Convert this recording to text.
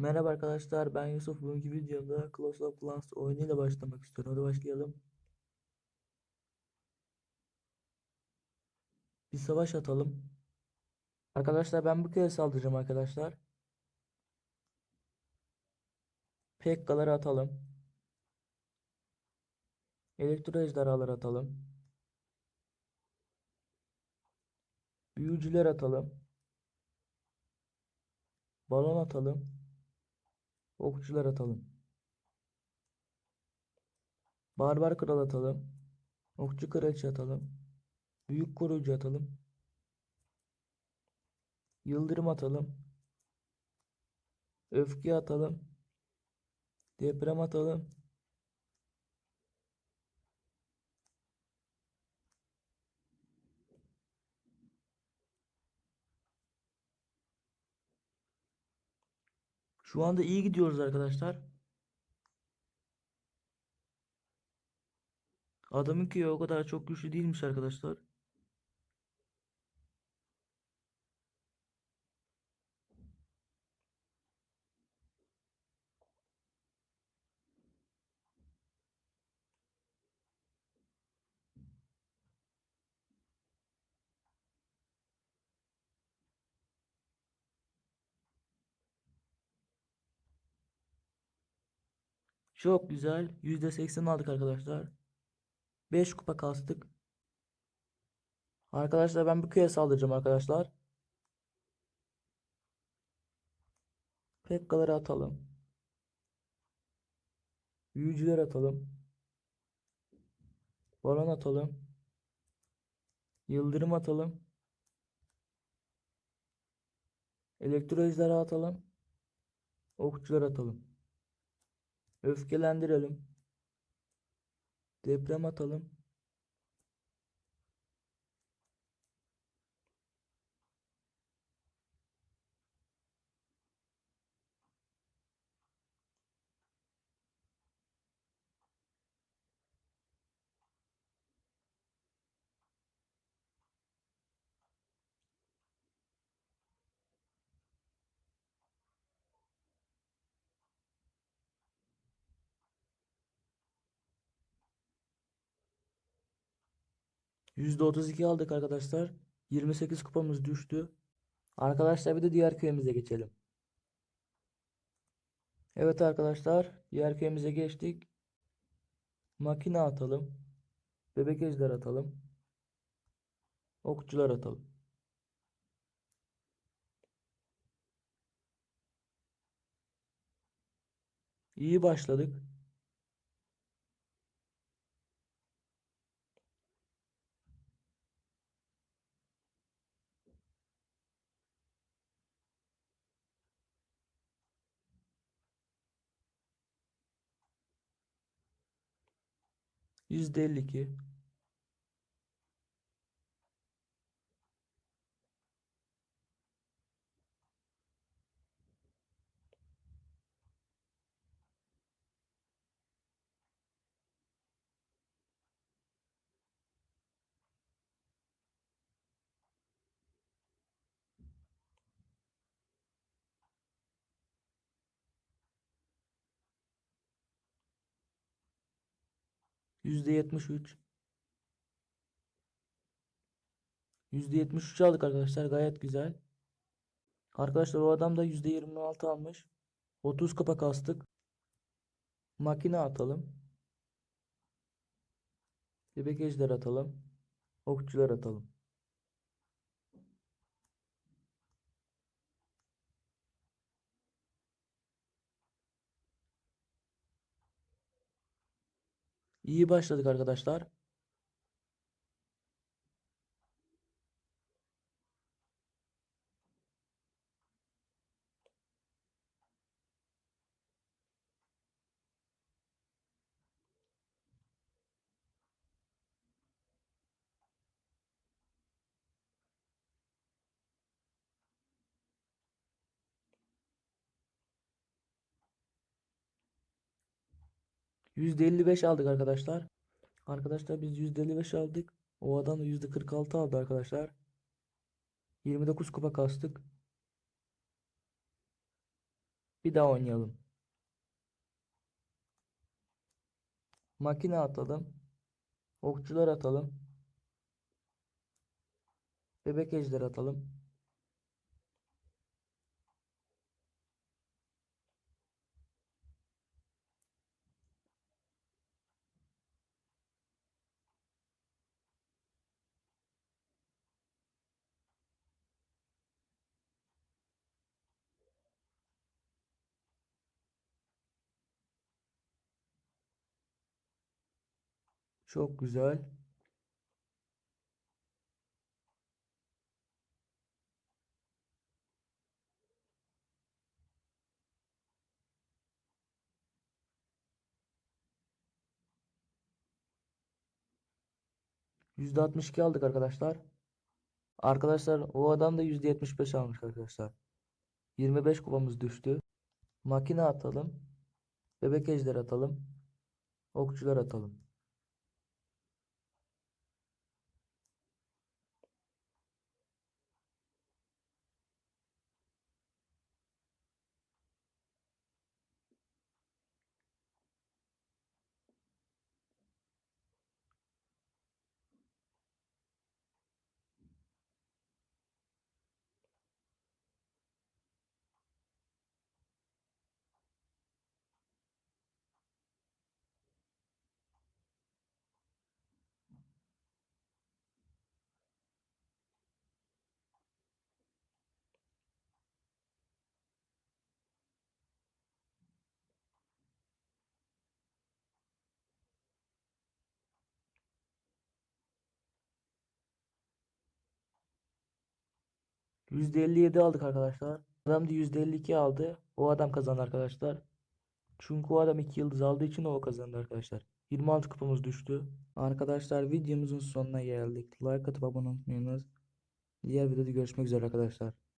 Merhaba arkadaşlar ben Yusuf bugünkü videomda Clash of Clans oyunuyla başlamak istiyorum. Hadi başlayalım. Bir savaş atalım. Arkadaşlar ben bu kere saldıracağım arkadaşlar. Pekkaları atalım. Elektro ejderhaları atalım. Büyücüler atalım. Balon atalım. Okçular atalım. Barbar kral atalım. Okçu kraliçe atalım. Büyük koruyucu atalım. Yıldırım atalım. Öfke atalım. Deprem atalım. Şu anda iyi gidiyoruz arkadaşlar. Adamınki o kadar çok güçlü değilmiş arkadaşlar. Çok güzel. %80 aldık arkadaşlar. 5 kupa kastık. Arkadaşlar ben bu köye saldıracağım arkadaşlar. Pekkaları atalım. Büyücüler atalım. Balon atalım. Yıldırım atalım. Elektro atalım. Okçular atalım. Öfkelendirelim. Deprem atalım. %32 aldık arkadaşlar. 28 kupamız düştü. Arkadaşlar bir de diğer köyümüze geçelim. Evet arkadaşlar diğer köyümüze geçtik. Makine atalım. Bebek ejder atalım. Okçular atalım. İyi başladık. %52. %73. %73 aldık arkadaşlar. Gayet güzel. Arkadaşlar o adam da %26 almış. 30 kupa kastık. Makine atalım. Bebek atalım. Okçular atalım. İyi başladık arkadaşlar. %55 aldık arkadaşlar. Arkadaşlar biz %55 aldık. O adam da %46 aldı arkadaşlar. 29 kupa kastık. Bir daha oynayalım. Makine atalım. Okçular atalım. Bebek ejder atalım. Çok güzel. %62 aldık arkadaşlar. Arkadaşlar o adam da %75 almış arkadaşlar. 25 kupamız düştü. Makine atalım. Bebek ejder atalım. Okçular atalım. %57 aldık arkadaşlar. Adam da %52 aldı. O adam kazandı arkadaşlar. Çünkü o adam 2 yıldız aldığı için o kazandı arkadaşlar. 26 kupamız düştü. Arkadaşlar videomuzun sonuna geldik. Like atıp abone olmayı unutmayınız. Diğer videoda görüşmek üzere arkadaşlar.